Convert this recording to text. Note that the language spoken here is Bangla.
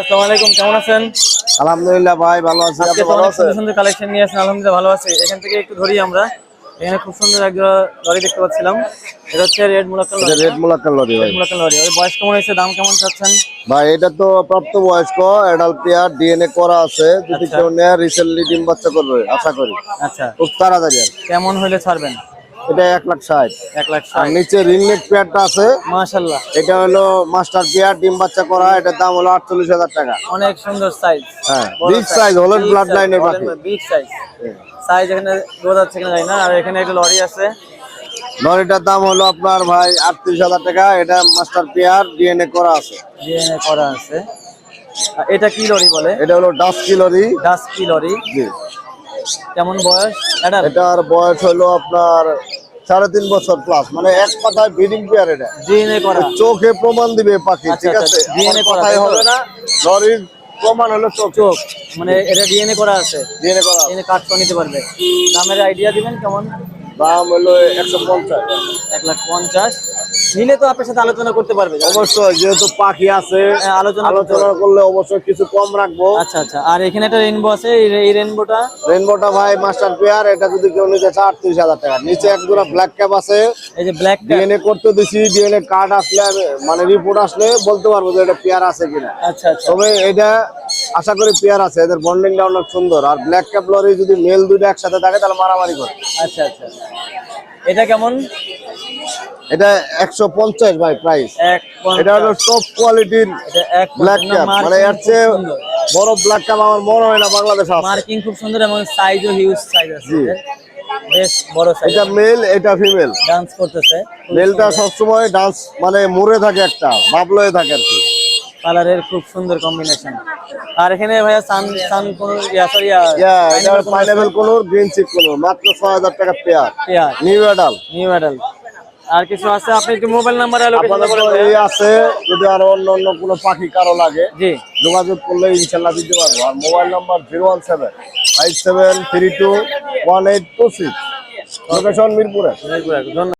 আসসালামু আলাইকুম কেমন আছেন? আলহামদুলিল্লাহ ভাই ভালো আছি। আপনি ভালো আছেন সুন্দর সুন্দর কালেকশন নিয়ে আসেন আলহামদুলিল্লাহ ভালো আছি। এখান থেকে একটু ধরি আমরা। এখানে খুব সুন্দর একটা লরি দেখতে পাচ্ছিলাম। এটা হচ্ছে red Moluccan lory. Red lory ভাই। Moluccan lory. ওই বয়স কেমন হয়েছে? দাম কেমন চাচ্ছেন? ভাই এটা তো প্রাপ্ত বয়স্ক পেয়ার ডিএনএ করা আছে। যদি আচ্ছা। কেউ নেয় রিসেন্টলি ডিম বাচ্চা করবে আশা করি। আচ্ছা। খুব তাড়াতাড়ি কেমন হলে ছাড়বেন? এটা এক লাখ ষাট। এক লাখ আর নিচে রিংনেট পেয়ারটা আছে। মাশাল্লাহ এটা হলো মাস্টার পেয়ার ডিম বাচ্চা করা। এটার দাম হলো আটচল্লিশ হাজার টাকা। অনেক সুন্দর সাইজ হ্যাঁ বিগ সাইজ হলেন ব্লাড লাইনের পাখি। বিগ সাইজ সাইজ এখানে বোঝা যাচ্ছে কিনা না। আর এখানে একটা লরি আছে। লরিটার দাম হলো আপনার ভাই আটত্রিশ হাজার টাকা। এটা মাস্টার পেয়ার ডিএনএ করা আছে। ডিএনএ করা আছে। আর এটা কি লরি বলে? এটা হলো ডাস্কি লরি। Dusky lory. জি। কেমন বয়স? এটা এটার বয়স হলো আপনার সাড়ে তিন বছর প্লাস মানে এক কথায় ব্রিডিং পেয়ার এটা। ডিএনএ করা। চোখে প্রমাণ দিবে পাখি আচ্ছা, ঠিক আচ্ছা, আছে? ডিএনএ কথাই হবে না লরির প্রমাণ হলো চোখ। চোখ মানে এটা ডিএনএ করা আছে। ডিএনএ করা ডিএনএ কাট করে নিতে পারবে। দামের আইডিয়া দিবেন কেমন? দাম হলো একশো পঞ্চাশ। এক লাখ পঞ্চাশ। নিলে তো আপনার সাথে আলোচনা করতে পারবে অবশ্যই যেহেতু পাখি আছে হ্যাঁ, আলোচনা আলোচনা করলে অবশ্যই কিছু কম রাখব। আচ্ছা আচ্ছা। আর এখানে একটা রেনবো আছে এই- রেনবোটা রেনবোটা ভাই মাস্টার পেয়ার এটা যদি কেউ নিতে চায় আটত্রিশ হাজার টাকা। নিচে এক ব্ল্যাক ক্যাপ আছে। এই যে ব্ল্যাক ডিএনএ করতে দিছি ডিএনএ কার্ড আসলে মানে রিপোর্ট আসলে বলতে পারব যে এটা পেয়ার আছে কিনা। আচ্ছা আচ্ছা। তবে এটা আশা করি পেয়ার আছে এদের বন্ডিংটা অনেক সুন্দর। আর ব্ল্যাক ক্যাপ লরি যদি মেল দুইটা একসাথে থাকে তাহলে মারামারি করে। আচ্ছা আচ্ছা। এটা কেমন? এটা একশো পঞ্চাশ ভাই প্রাইস এটা হলো টপ কোয়ালিটির এক ব্ল্যাক ক্যাপ মানে এর চেয়ে বড় ব্ল্যাক ক্যাপ আমার মনে হয় না বাংলাদেশে আছে। মার্কিং খুব সুন্দর এবং সাইজও হিউজ সাইজ আছে। বেশ বড় সাইজ এটা মেল এটা ফিমেল ডান্স করতেছে। মেলটা সবসময় ডান্স মানে মরে থাকে একটা বাবলয়ে থাকে আর কি। কালারের খুব সুন্দর কম্বিনেশন আর এখানে ভাইয়া সান সান কোন ইয়া sorry pineapple green cheek conure মাত্র ছয় হাজার টাকা pair. Pair. New adult new model আর কিছু আছে? আপনি একটু মোবাইল নাম্বার লোকেশন বলে এই আছে যদি আরও অন্য অন্য কোনো পাখি কারও লাগে জি। যোগাযোগ করলে ইনশাল্লাহ দিতে পারব। আর mobile number zero one seven five seven three two one eight two six location মিরপুরে ধন্যবাদ।